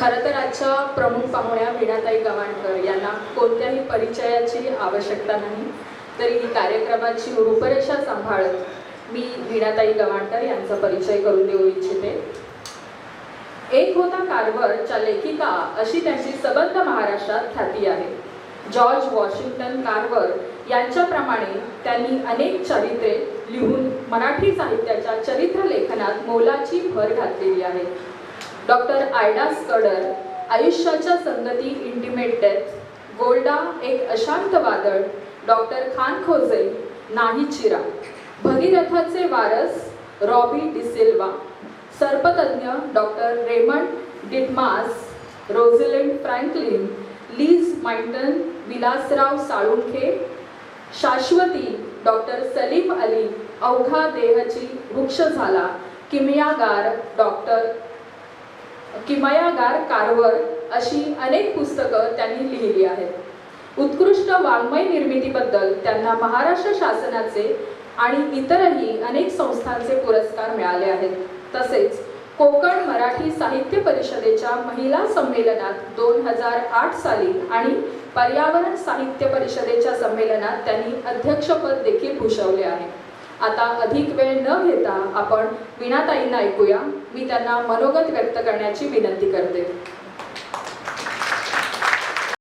खरं तर आजच्या प्रमुख पाहुण्या वीणाताई गवाणकर यांना कोणत्याही परिचयाची आवश्यकता नाही तरी ही कार्यक्रमाची रूपरेषा सांभाळत मी वीणाताई गवाणकर यांचा परिचय करून देऊ इच्छिते. एक होता कारवरच्या लेखिका अशी त्यांची सबंध महाराष्ट्रात ख्याती आहे. जॉर्ज वॉशिंग्टन कार्वर यांच्याप्रमाणे त्यांनी अनेक चरित्रे लिहून मराठी साहित्याच्या चरित्र लेखनात मोलाची भर घातलेली आहे. डॉक्टर आयडा स्कडर आयुष्याच्या संगती इंटिमेट डेथ गोल्डा एक अशांत वादळ डॉक्टर खान खोजे नाही चिरा. भगीरथाचे वारस Robbie D'Silva सर्पतज्ञ doctor Raymond Ditmars Rosalind Franklin Lise Meitner Vilasrao Salunkhe. शाश्वती डॉक्टर सलीम अली अवघा देहची वृक्ष झाला किमयागार डॉक्टर किमयागार कारवर अशी अनेक पुस्तकं त्यांनी लिहिली आहेत. उत्कृष्ट वाङ्मय निर्मितीबद्दल त्यांना महाराष्ट्र शासनाचे आणि इतरही अनेक संस्थांचे पुरस्कार मिळाले आहेत. तसेच कोकण मराठी साहित्य परिषदेच्या महिला संमेलनात दोन हजार आठ साली आणि पर्यावरण साहित्य परिषदेच्या संमेलनात त्यांनी अध्यक्षपद देखील भूषवले आहे. आता अधिक वेळ न घेता आपण वीणाताईंना ऐकूया. मी त्यांना मनोगत व्यक्त करण्याची विनंती करते.